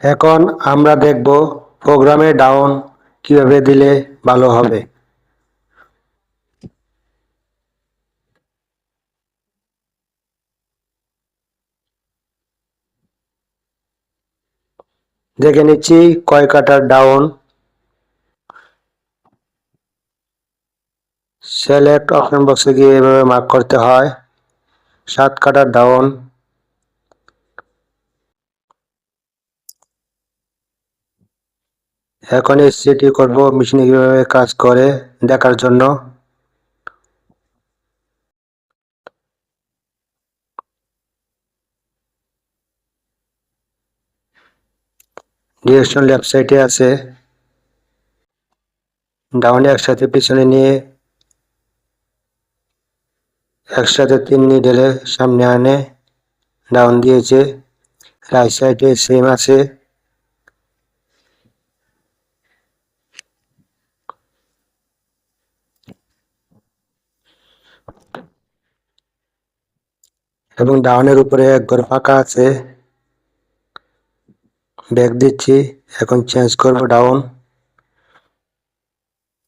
এখন আমরা দেখব প্রোগ্রামে ডাউন কীভাবে দিলে ভালো হবে। দেখে নিচ্ছি কয় কাটার ডাউন। সিলেক্ট অপশন বক্সে গিয়ে এভাবে মার্ক করতে হয়। সাত কাটার ডাউন। এখন সেটি করব, মেশিনে কীভাবে কাজ করে দেখার জন্য। ডিরেকশন লেফট সাইডে আছে। ডাউনে একসাথে পিছনে নিয়ে, একসাথে তিন নিডেলে সামনে আনে, ডাউন দিয়েছে। রাইট সাইডে সেম আছে। এবং ডাউনের উপরে এক ঘর ফাঁকা আছে। ব্যাক দিচ্ছি। এখন চেঞ্জ করব ডাউন।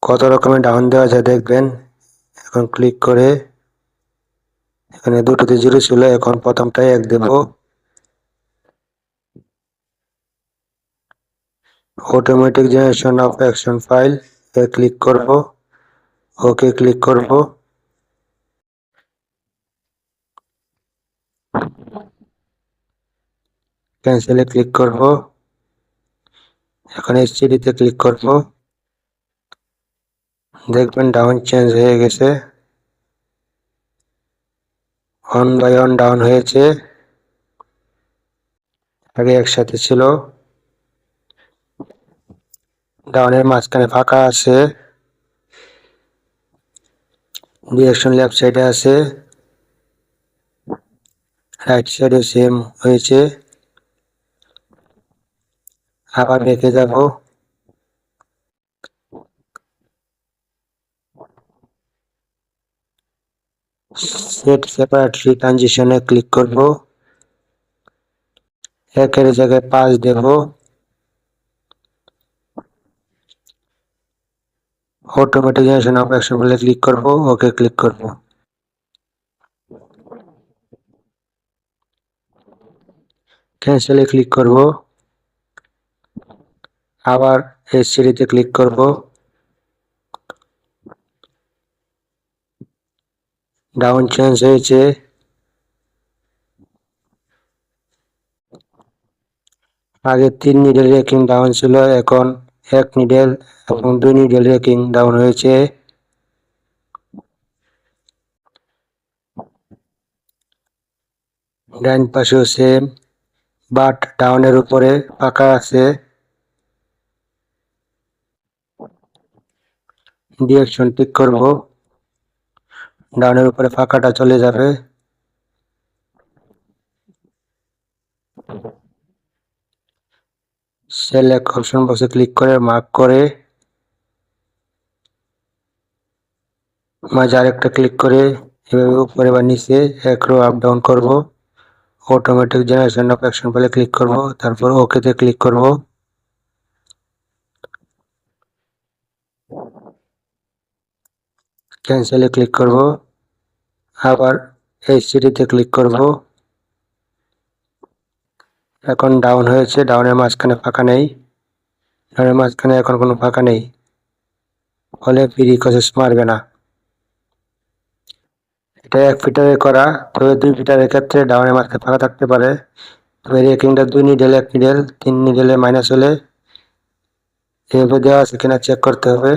কত রকমের ডাউন দেওয়া যায় দেখবেন। এখন ক্লিক করে এখানে দুটোতে জিরো ছিল, এখন প্রথমটাই এক দেব। Automatic generation of action file click করব। ওকে ক্লিক করব। ক্যান্সেলে ক্লিক করব। এখন এইচডিতে ক্লিক করব। দেখবেন ডাউন চেঞ্জ হয়ে গেছে। ওয়ান বাই ওয়ান ডাউন হয়েছে। আগে একসাথে ছিল। ডাউনের মাঝখানে ফাঁকা আছে। ডিরেকশন লেফট সাইডে আছে। রাইট সাইডে সেম হয়েছে। আবার রেখে যাব সেট সেপারেটলি ট্রানজিশনে ক্লিক করব। একের জায়গায় পাঁচ দেব। অটোমেটিক জেনারেশন অফ অ্যাকশন বলে ক্লিক করব, ওকে ক্লিক করব। ক্যান্সেলে ক্লিক করব। আবার এই সিঁড়িতে ক্লিক করব। ডাউন চেঞ্জ হয়েছে। আগে তিন নিডেল রেকিং ডাউন ছিল, এখন এক নিডেল এবং দুই নিডেল রেকিং ডাউন হয়েছে। ডাইন পাশেও সেম বাট ডাউনের উপরে পাকা আছে। ডিরেকশন ঠিক করব। ডাউনের উপরে ফাঁকাটা চলে যাবে। সেলেক্ট অপশন বক্সে ক্লিক করে মার্ক করে মাঝে আরেকটা ক্লিক করে। এভাবে উপরে বা নিচে এক রো আপ ডাউন করব। অটোমেটিক জেনারেশন অফ অ্যাকশন বলে ক্লিক করব। তারপর ওকেতে ক্লিক করব। ক্যান্সেলে ক্লিক করব। আবার এই সিটিতে ক্লিক করব। এখন ডাউন হয়েছে ডাউনের মাঝখানে ফাঁকা নেই। ডাউনের মাঝখানে এখন কোনো ফাঁকা নেই। ফলে ফ্রি কসেস মারবে না। এটা এক ফিটারে করা, তবে দুই ফিটারের ক্ষেত্রে ডাউনের মাঝখানে ফাঁকা থাকতে পারে। তবে রেকিংটা দুই নিডেল এক নিডেল তিন নিডেলে মাইনাস হলে এভাবে দেওয়া আছে কিনা চেক করতে হবে।